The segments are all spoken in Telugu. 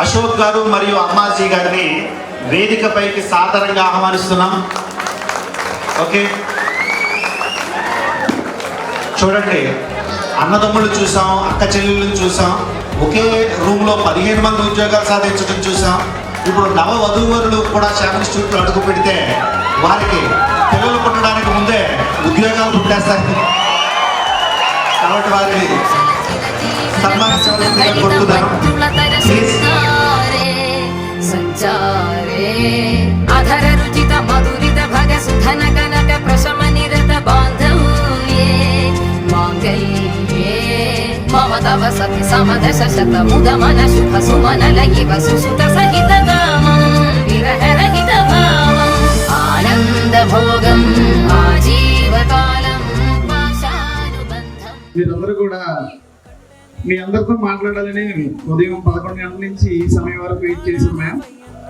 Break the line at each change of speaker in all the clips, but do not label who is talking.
అశోక్ గారు మరియు అమ్మాజీ గారిని వేదికపైకి సాదరంగా ఆహ్వానిస్తున్నాం. ఓకే? చూడండి అన్నదమ్ములు చూసాం అక్క చెల్లెళ్ళని చూసాం ఒకే రూమ్లో పదిహేను మంది ఉద్యోగాలు సాధించడం చూసాం. ఇప్పుడు నవ వధూవరులు కూడా శాఖ స్టూట్లు అడుగు పెడితే వారికి పిల్లలు పుట్టడానికి ముందే ఉద్యోగాలు పుట్టేస్తారు కాబట్టి వారిని
సన్మానించవలసిందిగా కోరుతున్నాను ప్లీజ్ తవ సతి సమదశ శత ముదమన శుభ సుమన లయివ సుసుత సహిత కామం విరహ రహిత భావం. ఆనంద భోగం ఆజీవకాలం పాశానుబంధం.
మీరందరూ కూడా మీ అందరితో మాట్లాడాలని ఉదయం పదకొండు గంటల నుంచి ఈ సమయం వరకు వెయిట్ చేసాం మ్యామ్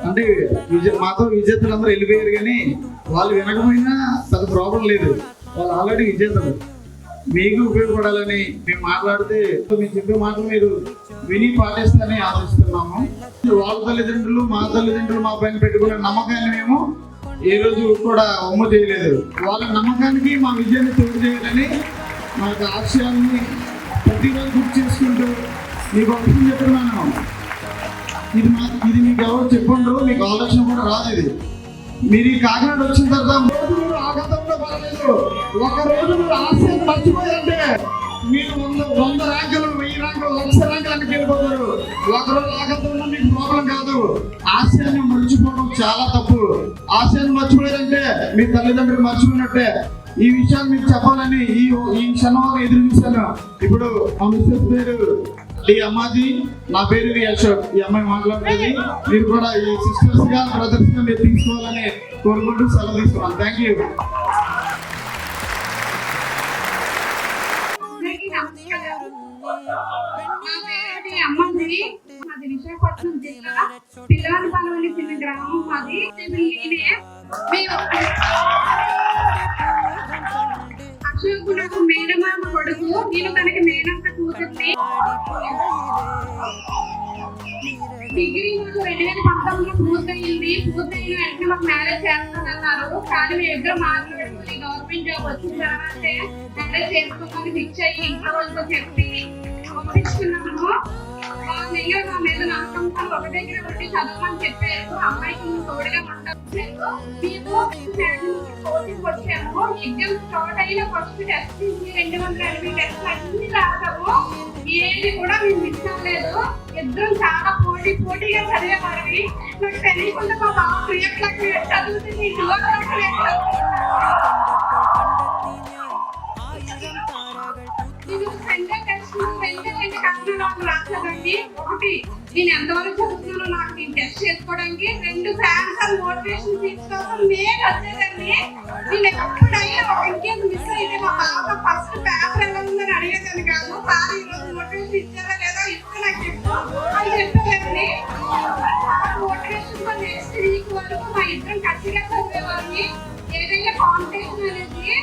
అంటే విజే మాతో విజేతలు అందరూ వెళ్ళిపోయారు కానీ వాళ్ళు వినకపోయినా తన ప్రాబ్లం లేదు. వాళ్ళు ఆల్రెడీ విజేతలు. మీకు ఉపయోగపడాలని మేము మాట్లాడితే మీరు చెప్పే మాటలు మీరు విని పాటిస్తారని ఆలోచిస్తున్నాము వాళ్ళ తల్లిదండ్రులు మా తల్లిదండ్రులు మా పైన పెట్టుకునే నమ్మకాన్ని మేము ఏ రోజు కూడా ఒమ్ము చేయలేదు. వాళ్ళ నమ్మకానికి మా విజయాన్ని తోడు చేయాలని మా యొక్క ఆశయాన్ని ప్రతిరోజు గుర్తు చేసుకుంటూ మీకు అర్థం చెప్తున్నాను. ఇది మా ఇది మీకు ఎవరు చెప్పండ్రు మీకు ఆలోచన కూడా రాదు ఇది. మీరు ఈ కాకినాడ వచ్చిన తర్వాత రోజులు ఆగతంలో పర్వాలేదు ఒక రోజు మీరు ఆశ వంద ర్యాంకులు వెయ్యి ర్యాంకులు లక్ష ర్యాంకులు వెళ్ళిపోతారు ఒకరు రాకపోవడం మీకు ప్రాబ్లం కాదు. ఆశయాన్ని మర్చిపోవడం చాలా తప్పు. ఆశయాన్ని మర్చిపోయారంటే మీ తల్లిదండ్రులు మర్చిపోయినట్టే. ఈ విషయాన్ని మీకు చెప్పాలని ఈ ఈ క్షణం ఎదురు చూశాను. ఇప్పుడు మా మిస్సెస్ పేరు ఈ అమ్మాజీ నా పేరు వి అశోక్. ఈ అమ్మాయి మాట్లాడుతుంది. మీరు కూడా ఈ సిస్టర్స్గా బ్రదర్స్గా మీరు తీసుకోవాలని కోరుకుంటూ సెలవు తీసుకున్నాను. థ్యాంక్ యూ
అమ్మంది మాది విశాఖపట్నం జిల్లా పిల్లవారిపాలెం అనే చిన్న గ్రామం మాది. నేనే మేము అశోక్ నాకు మేనమామ కొడుకు. నేను తనకి మేనత్త కూతుర్ని. డిగ్రీ నాకు రెండు వేల పంతొమ్మిదిలో పూర్తయింది. పూర్తయిన వెంటనే మాకు మ్యారేజ్ చేస్తానన్నారు. కానీ మేము ఇద్దరు మాట్లాడుకుని గవర్నమెంట్ జాబ్ వచ్చిన తర్వాత మ్యారేజ్ చేసుకోమని ఫిక్స్ అయ్యి ఇంట్లో వాళ్ళతో చెప్పి పంపించుకున్నాము వాళ్ళ మా మీద నమ్మకంతో ఒక దగ్గర ఉండి చదవమని చెప్పారు అమ్మాయికి నువ్వు తోడుగా మేము కోచింగ్ వచ్చాము ఎగ్జామ్ స్టార్ట్ అయిన ఫస్ట్ టెస్ట్ రెండు వందల ఎనభై టెస్ట్ అన్ని రాసాము ఏది కూడా మేము మిస్ అవ్వలేదు ఇద్దరం చాలా పోటీ పోటీగా చదివేవాడివి నాకు తెలియకుండా మా బాబు త్రీ ఓ క్లాక్ చదువుతుంది టూ ఓ క్లాక్ నేను సండే టెస్ట్ వెళ్తే వెంటనే చదవండి ఒకటి నేను ఎంతవరకు చదువుతున్నానో నాకు నేను టెస్ట్ చేసుకోవడానికి రెండు ఫ్యాన్స్ అండ్ మోటివేషన్ సీట్స్ కోసం నేను వచ్చేదాన్ని నేను ఎప్పుడు అయినా ఒక ఇంకేస్ మిస్ అయితే మా పాప ఫస్ట్ పేపర్ ఎలా ఉందని అడిగేదాన్ని కాదు. సార్ ఈ రోజు మోటివేషన్ ఇచ్చారా లేదా? ఇస్తే నాకు చెప్పు అని చెప్పేదాన్ని మోటివేషన్తో నెక్స్ట్ వీక్ వరకు మా ఇద్దరం ఖచ్చితంగా చదివేవాడిని ఏదైనా కాంపిటీషన్ అనేది